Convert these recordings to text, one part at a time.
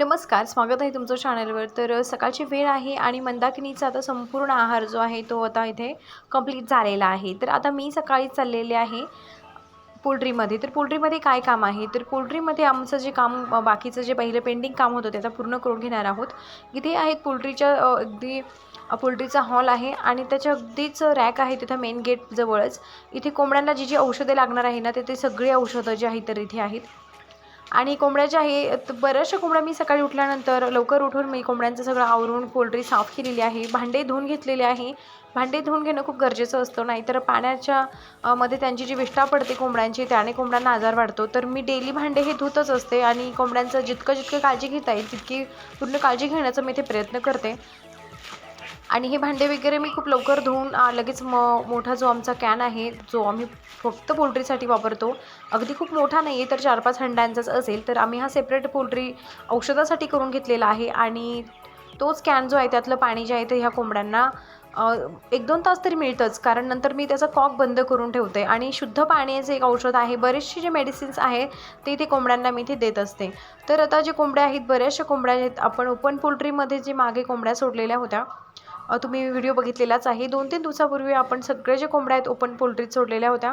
नमस्कार स्वागत आहे तुमचं चॅनलवर तर सकाळची वेळ आहे आणि मंदाकिनीचा आता संपूर्ण आहार जो आहे तो आता इथे कंप्लीट झालेला आहे. तर आता मी सकाळी चाललेले आहे पोल्ट्रीमध्ये. तर पोल्ट्रीमध्ये काय काम आहे? तर पोल्ट्रीमध्ये आमचं जे काम बाकीचं जे पहिलं पेंडिंग काम होतं ते आता पूर्ण करून घेणार आहोत. इथे आहेत पोल्ट्रीच्या अगदी पोल्ट्रीचा हॉल आहे आणि त्याच्या अगदीच रॅक आहे तिथं मेन गेट जवळच. इथे कोंबड्यांना जी जी औषधे लागणार आहे ना ते ते सगळी औषधं जी आहेत तर इथे आहेत. आणि कोंबड्या ज्या आहे बऱ्याचशा कोंबड्या मी सकाळी उठल्यानंतर लवकर उठून मी कोंबड्यांचं सगळं आवरून पोल्ट्री साफ केलेली आहे भांडे धुवून घेतलेले आहे. भांडे धुवून घेणं खूप गरजेचं असतं नाहीतर पाण्याच्या मध्ये त्यांची जी विष्ठा पडते कोंबड्यांची त्याने कोंबड्यांना आजार वाढतो. तर मी डेली भांडे हे धुतच असते आणि कोंबड्यांचं जितकं जितकं काळजी घेता येईल तितकी पूर्ण काळजी घेण्याचा मी ते प्रयत्न करते. आणि हे भांडे वगैरे मी खूप लवकर धुवून लगेच म मोठा जो आमचा कॅन आहे जो आम्ही फक्त पोल्ट्रीसाठी वापरतो अगदी खूप मोठा नाही आहे तर चार पाच हंड्यांचाच असेल तर आम्ही हा सेपरेट पोल्ट्री औषधासाठी करून घेतलेला आहे आणि तोच कॅन जो आहे त्यातलं पाणी जे आहे ते ह्या कोंबड्यांना एक दोन तास तरी मिळतंच कारण नंतर मी त्याचा कॉक बंद करून ठेवते आणि शुद्ध पाण्याचे एक औषध आहे बरेचसे जे मेडिसिन्स आहे ते ते कोंबड्यांना मी ते देत असते. तर आता जे कोंबड्या आहेत बऱ्याचशा कोंबड्या आहेत आपण ओपन पोल्ट्रीमध्ये जे मागे कोंबड्या सोडलेल्या होत्या तुम्ही व्हिडिओ बघितलेलाच आहे. दोन तीन दिवसापूर्वी आपण सगळे जे कोंबड्या आहेत ओपन पोल्ट्रीत सोडलेल्या होत्या.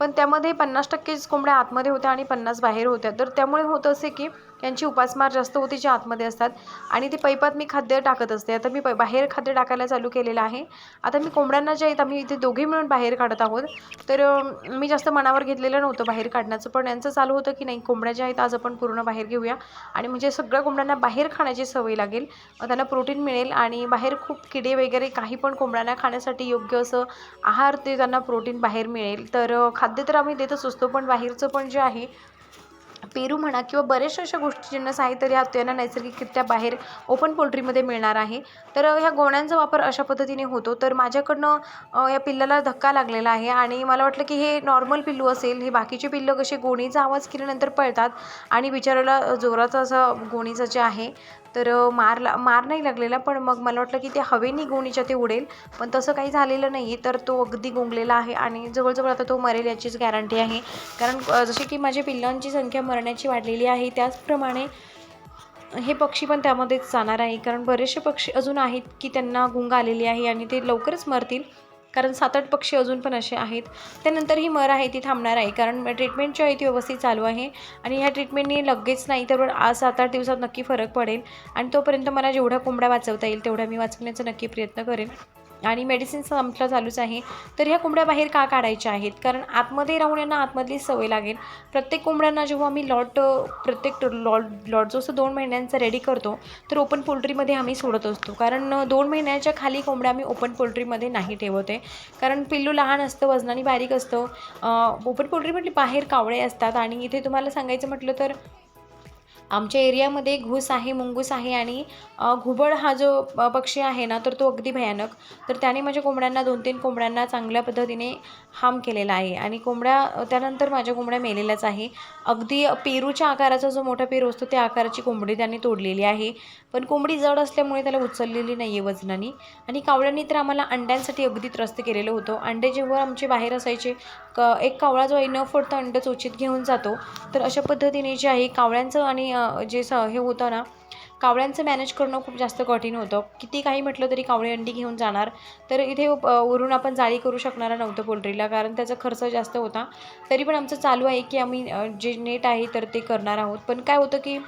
पण त्यामध्ये पन्नास टक्केच कोंबड्या आतमध्ये होत्या आणि पन्नास बाहेर होत्या. तर त्यामुळे होतं असे की त्यांची उपासमार जास्त होतीच्या आतमध्ये असतात. आणि ते पैपात मी खाद्य टाकत असते. आता मी पै बाहेर खाद्य टाकायला चालू केलेलं आहे. आता मी कोंबड्यांना जे आहेत आम्ही इथे दोघे मिळून बाहेर काढत आहोत. तर मी जास्त मनावर घेतलेलं नव्हतं बाहेर काढण्याचं. पण यांचं चालू होतं की नाही कोंबड्या ज्या आहेत आज आपण पूर्ण बाहेर घेऊया. आणि म्हणजे सगळ्या कोंबड्यांना बाहेर खाण्याची सवय लागेल. त्यांना प्रोटीन मिळेल आणि बाहेर खूप किडे वगैरे काही पण कोंबड्यांना खाण्यासाठी योग्य असं आहार ते त्यांना प्रोटीन बाहेर मिळेल. तर खाद्य तर आम्ही देतच असतो. पण बाहेरचं पण जे आहे पेरू म्हणा किंवा बऱ्याचशा अशा गोष्टी ज्यांना साहित्य तर या त्यांना नैसर्गिकरित्या बाहेर ओपन पोल्ट्रीमध्ये मिळणार आहे. तर ह्या गोण्यांचा वापर अशा पद्धतीने होतो. तर माझ्याकडनं या पिल्लाला धक्का लागलेला आहे आणि मला वाटलं की हे नॉर्मल पिल्लू असेल हे बाकीचे पिल्लं कसे गोणीचा आवाज केल्यानंतर पळतात आणि बिचाराला जोराचं जोराचा असा गोणीचं जे आहे तर मारला मार ला मार नाही लागलेला पण मग मला वाटलं की ते हवेनी गोणीच्या ते उडेल पण तसं काही झालेलं नाही तर तो अगदी गोंगलेला आहे आणि जवळजवळ आता तो मरेल याचीच गॅरंटी आहे. कारण जसे की माझ्या पिल्लांची संख्या मरण्याची वाढलेली आहे त्याचप्रमाणे हे पक्षी पण त्यामध्येच जाणार आहे कारण बरेचसे पक्षी अजून आहेत की त्यांना गुंग आलेली आहे आणि ते लवकरच मरतील. कारण सात आठ पक्षी अजून पण असे आहेत. त्यानंतर ही मर आहे ती थांबणार आहे. कारण ट्रीटमेंट जी आहे ती व्यवस्थित चालू आहे. आणि ह्या ट्रीटमेंटनी लगेच नाही तर आज सात आठ दिवसात नक्की फरक पडेल. आणि तोपर्यंत मला जेवढ्या कोंबड्या वाचवता येईल तेवढ्या मी वाचवण्याचा नक्की प्रयत्न करेन. आणि मेडिसिन्स संपलं चालूच आहे. तर ह्या कोंबड्या बाहेर का काढायच्या आहेत? कारण आतमध्ये राहून यांना आतमधली सवय लागेल. प्रत्येक कोंबड्यांना जेव्हा आम्ही लॉट प्रत्येक लॉट लॉट जो असं दोन महिन्यांचा रेडी करतो तर ओपन पोल्ट्रीमध्ये आम्ही सोडत असतो. कारण दोन महिन्याच्या खाली कोंबड्या आम्ही ओपन पोल्ट्रीमध्ये नाही ठेवत. आहे कारण पिल्लू लहान असतं वजनाने बारीक असतं. ओपन पोल्ट्री म्हटली बाहेर कावळे असतात. आणि इथे तुम्हाला सांगायचं म्हटलं तर आमच्या एरियामध्ये घूस आहे मुंगूस आहे आणि घुबड हा जो पक्षी आहे ना तर तो अगदी भयानक. तर त्याने माझ्या कोंबड्यांना दोन तीन कोंबड्यांना चांगल्या पद्धतीने हाम केलेला आहे. आणि कोंबड्या त्यानंतर माझ्या कोंबड्या मेलेल्याच आहे. अगदी पेरूच्या आकाराचा जो मोठा पेरू असतो त्या आकाराची कोंबडी त्यांनी तोडलेली आहे. पण कोंबडी जड असल्यामुळे त्याला उचललेली नाही आहे वजनाने. आणि कावळ्यांनी तर आम्हाला अंड्यांसाठी अगदी त्रस्त केलेलं होतं. अंडे जेव्हा आमचे बाहेर असायचे क एक कावळा जो आहे न फोडता अंड चोचीत घेऊन जातो. तर अशा पद्धतीने जे आहे कावळ्यांचं आणि जे स हे होतं ना कावळ्यांचं मॅनेज करणं खूप जास्त कठीण होतं. किती काही म्हटलं तरी कावळे अंडी घेऊन जाणार. तर इथे वरून आपण जाळी करू शकणार नव्हतं पोल्ट्रीला कारण त्याचा खर्च जास्त होता. तरी पण आमचं चालू आहे की आम्ही जे नेट आहे तर ते करणार आहोत. पण काय होतं की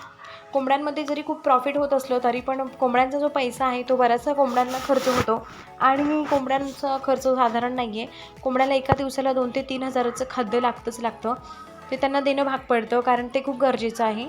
कोंबड्यांमध्ये जरी खूप प्रॉफिट होत असलं तरी पण कोंबड्यांचा जो पैसा आहे तो बराचसा कोंबड्यांना खर्च होतो. आणि कोंबड्यांचा खर्च साधारण नाही आहे कोंबड्याला एका दिवसाला दोन ते तीन हजाराचं खाद्य लागतंच लागतं. ते त्यांना देणं भाग पडतं कारण ते खूप गरजेचं आहे.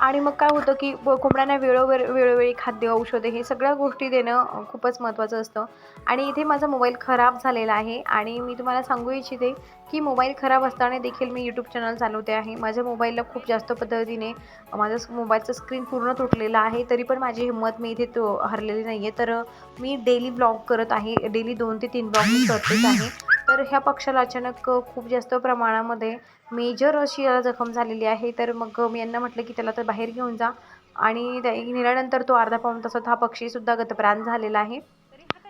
आणि मग काय होतं की कोंबड्यांना वेळोवेळ वेळोवेळी खाद्य औषधे हे सगळ्या गोष्टी देणं खूपच महत्त्वाचं असतं. आणि इथे माझा मोबाईल खराब झालेला आहे आणि मी तुम्हाला सांगू इच्छिते की मोबाईल खराब असताना देखील मी यूट्यूब चॅनल चालवते आहे. माझ्या मोबाईलला खूप जास्त पद्धतीने माझं मोबाईलचं स्क्रीन पूर्ण तुटलेलं आहे तरी पण माझी हिंमत मी इथे तो हरलेली नाही आहे तर मी डेली ब्लॉग करत आहे. डेली दोन ते तीन ब्लॉग मी करतेच आहे. तर ह्या पक्षाला अचानक खूप जास्त प्रमाणामध्ये मेजर अशी याला जखम झालेली आहे. तर मग मी यांना म्हटलं की त्याला तर बाहेर घेऊन जा. आणि त्या नेल्यानंतर तो अर्धा पाऊण तासात हा पक्षीसुद्धा गतप्राण झालेला आहे.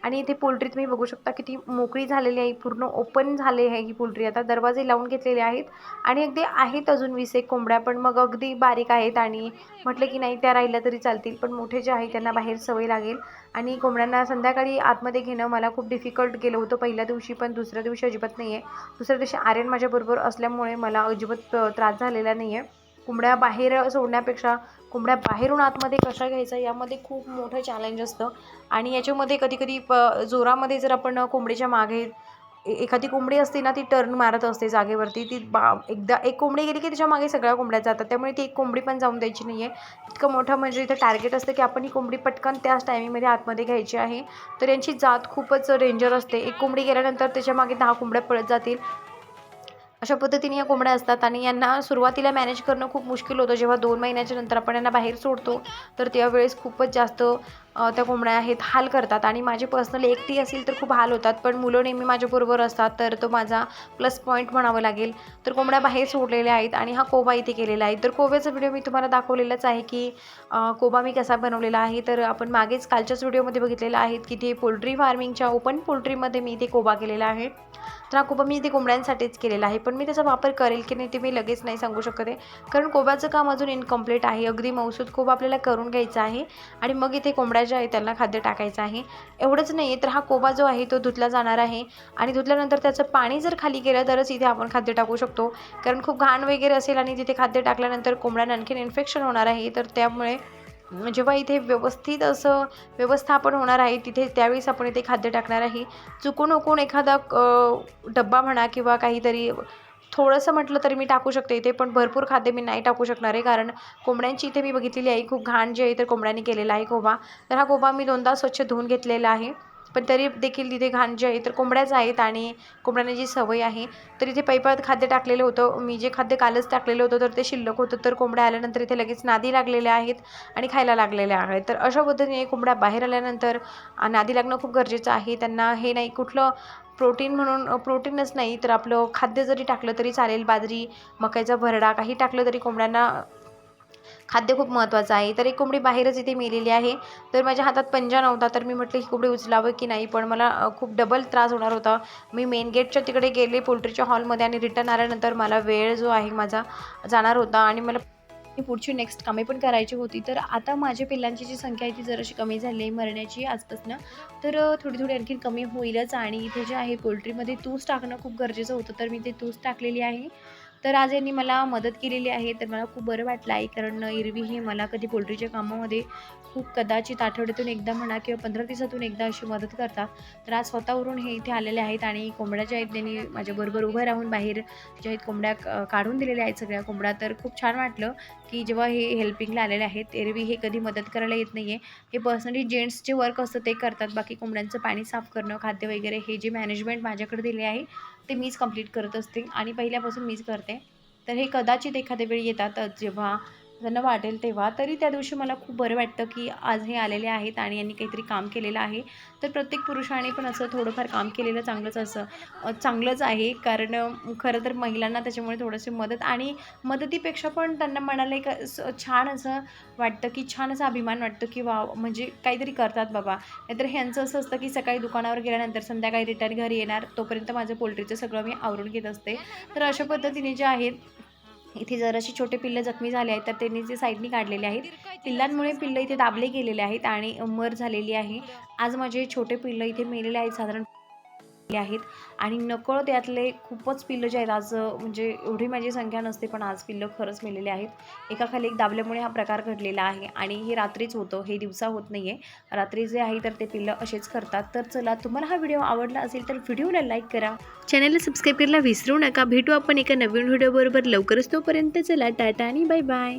आणि इथे पोल्ट्री तुम्ही बघू शकता किती मोकळी झालेली आहे पूर्ण ओपन झाले आहे ही पोल्ट्री. आता दरवाजे लावून घेतलेले आहेत आणि अगदी आहेत अजून वीस एक कोंबड्या पण मग अगदी बारीक आहेत आणि म्हटलं की नाही त्या राहिल्या तरी चालतील. पण मोठे जे आहे त्यांना बाहेर सवय लागेल. आणि कोंबड्यांना संध्याकाळी आतमध्ये घेणं मला खूप डिफिकल्ट गेलं होतं. पहिल्या दिवशी पण दुसऱ्या दिवशी अजिबात नाही आहे दुसऱ्या दिवशी आर्यन माझ्याबरोबर असल्यामुळे मला अजिबात त्रास झालेला नाही आहे कोंबड्या बाहेर सोडण्यापेक्षा कोंबड्या बाहेरून आतमध्ये कशा घ्यायचा यामध्ये खूप मोठं चॅलेंज असतं. आणि याच्यामध्ये कधी कधी प जोरामध्ये जर आपण कोंबडीच्या मागे ए- एखादी कोंबडी असते ना ती टर्न मारत असते जागेवरती ती बा एकदा एक कोंबडी गेली की तिच्यामागे सगळ्या कोंबड्या जातात. त्यामुळे ती एक कोंबडी पण जाऊन द्यायची नाही आहे इतकं मोठं म्हणजे इथं टार्गेट असतं की आपण ही कोंबडी पटकन त्याच टायमिंगमध्ये आतमध्ये घ्यायची आहे. तर यांची जात खूपच डेंजर असते. एक कोंबडी गेल्यानंतर त्याच्यामागे दहा कोंबड्या पळत जातील. अशा पद्धतीने या कोंबड्या असतात आणि यांना सुरुवातीला मॅनेज करणं खूप मुश्किल होतं. जेव्हा दोन महिन्याच्या नंतर आपण यांना बाहेर सोडतो तर त्यावेळेस खूपच जास्त त्या कोंबड्या आहेत हाल करतात. आणि माझी पर्सनली एकटी असेल तर खूप हाल होतात. पण मुलं नेहमी माझ्याबरोबर असतात तर तो माझा प्लस पॉईंट म्हणावं लागेल. तर कोंबड्या बाहेर सोडलेल्या आहेत आणि हा कोबा इथे केलेला आहे. तर कोब्याचा व्हिडिओ मी तुम्हाला दाखवलेलाच आहे की कोबा मी कसा बनवलेला आहे. तर आपण मागेच कालच्याच व्हिडिओमध्ये बघितलेला आहे की ते पोल्ट्री फार्मिंगच्या ओपन पोल्ट्रीमध्ये मी इथे कोबा केलेला आहे. तर हा कोबा मी इथे कोंबड्यांसाठीच केलेला आहे. पण मी त्याचा वापर करेल की नाही ते मी लगेच नाही सांगू शकत आहे. कारण कोब्याचं काम अजून इनकम्प्लीट आहे. अगदी मौसूद कोबा आपल्याला करून घ्यायचा आहे. आणि मग इथे कोंबड्या ज्या आहे त्यांना खाद्य टाकायचं आहे. एवढंच नाही तर हा कोबा जो आहे तो धुतला जाणार आहे. आणि धुतल्यानंतर त्याचं पाणी जर खाली केलं तरच इथे आपण खाद्य टाकू शकतो. कारण खूप घाण वगैरे असेल आणि तिथे खाद्य टाकल्यानंतर कोंबड्यांना आणखीन इन्फेक्शन होणार आहे तर त्यामुळे जेव्हा इथे व्यवस्थित असं व्यवस्थापन होणार आहे तिथे त्यावेळेस आपण इथे खाद्य टाकणार आहे. चुकून उकून एखादा डब्बा म्हणा किंवा काहीतरी थोडंसं म्हटलं तरी मी टाकू शकते इथे पण भरपूर खाद्य मी नाही टाकू शकणार आहे कारण कोंबड्यांची इथे मी बघितलेली आहे खूप घाण जे आहे तर कोंबड्यांनी केलेला आहे गोबा तर हा गोबा मी दोनदा स्वच्छ धुवून घेतलेला आहे पण तरी देखील तिथे घाण जे आहे तर कोंबड्याच आहेत आणि कोंबड्यांना जी सवय आहे तर इथे पैपात खाद्य टाकलेलं होतं. मी जे खाद्य कालच टाकलेलं होतं तर ते शिल्लक होतं तर कोंबड्या आल्यानंतर इथे लगेच नादी लागलेल्या आहेत आणि खायला लागलेल्या आहेत. तर अशा पद्धतीने कोंबड्या बाहेर आल्यानंतर नादी लागणं खूप गरजेचं आहे. त्यांना हे नाही कुठलं प्रोटीन म्हणून प्रोटीनच नाही तर आपलं खाद्य जरी टाकलं तरी चालेल. बाजरी मक्याचा भरडा काही टाकलं तरी कोंबड्यांना खाद्य खूप महत्त्वाचं आहे. तर एक कोंबडी बाहेरच इथे मेलेली आहे. तर माझ्या हातात पंजा नव्हता तर मी म्हटलं ही कोंबडी उचलावं की नाही पण मला खूप डबल त्रास होणार होता. मी मेन गेटच्या तिकडे गेले पोल्ट्रीच्या हॉलमध्ये आणि रिटर्न आल्यानंतर मला वेळ जो आहे माझा जाणार होता. आणि मला ही पुढची नेक्स्ट कामे पण करायची होती. तर आता माझ्या पिल्लांची जी संख्या आहे ती जराशी कमी झाली आहे मरण्याची आजपासनं. तर थोडी थोडी आणखीन कमी होईलच आणि इथे जे आहे पोल्ट्रीमध्ये तूस टाकणं खूप गरजेचं होतं. तर मी ते तूस टाकलेली आहे. तर आज यांनी मला मदत केलेली आहे. तर मला खूप बरं वाटलं आहे कारण एरवी हे मला कधी पोल्ट्रीच्या कामामध्ये खूप कदाचित आठवड्यातून एकदा म्हणा किंवा पंधरा दिवसातून एकदा अशी मदत करतात. तर आज स्वतःवरून हे इथे आलेले आहेत आणि कोंबड्या ज्या आहेत त्यांनी माझ्याबरोबर उभं राहून बाहेर ज्या आहेत कोंबड्या काढून दिलेल्या आहेत सगळ्या कोंबड्या. तर खूप छान वाटलं की जेव्हा हे हेल्पिंगला आलेले आहेत एरवी हे कधी मदत करायला येत नाही आहे हे पर्सनली जेंट्स जे वर्क असतं ते करतात. बाकी कोंबड्यांचं पाणी साफ करणं खाद्य वगैरे हे जे मॅनेजमेंट माझ्याकडे दिले आहे ते मीच कंप्लीट करत असते. आणि पहिल्यापासून मीच करते. तर हे कदाचित एखाद्या वेळी येतातच जेव्हा त्यांना वाटेल तेव्हा. तरी त्या दिवशी मला खूप बरं वाटतं की आज हे आलेले आहेत आणि यांनी काहीतरी काम केलेलं आहे. तर प्रत्येक पुरुषाने पण असं थोडंफार काम केलेलं चांगलंच असं चांगलंच आहे. कारण खरं तर महिलांना त्याच्यामुळे थोडंशी मदत आणि मदतीपेक्षा पण त्यांना मनाला एक असं छान असं वाटतं की छान असा अभिमान वाटतो की वा म्हणजे काहीतरी करतात बाबा. नाहीतर ह्यांचं असं असतं की सकाळी दुकानावर गेल्यानंतर संध्याकाळी रिटर्न घरी येणार. तोपर्यंत माझं पोल्ट्रीचं सगळं मी आवरून घेत असते. तर अशा पद्धतीने जे आहेत इथे जराशी छोटे पिल्लं जखमी झाले आहेत तर त्यांनी जे साईडनी काढलेले आहेत पिल्लांमुळे पिल्लं इथे दाबले गेलेले आहेत आणि मर झालेली आहे. आज माझे छोटे पिल्लं इथे मेलेले आहेत साधारण आहेत. आणि नकळत यातले खूपच पिल्लं जे आहेत आज म्हणजे एवढी माझी संख्या नसते पण आज पिल्लं खरंच मिळलेले आहेत. एकाखाली एक दाबल्यामुळे हा प्रकार घडलेला आहे आणि हे रात्रीच होतं हे दिवसा होत नाही आहे रात्री जे आहे तर ते पिल्लं असेच करतात. तर चला तुम्हाला हा व्हिडिओ आवडला असेल तर व्हिडिओला लाईक करा. चॅनलला सबस्क्राईब करायला विसरू नका. भेटू आपण एका नवीन व्हिडिओबरोबर लवकरच तोपर्यंत. चला टाटा आणि बाय बाय.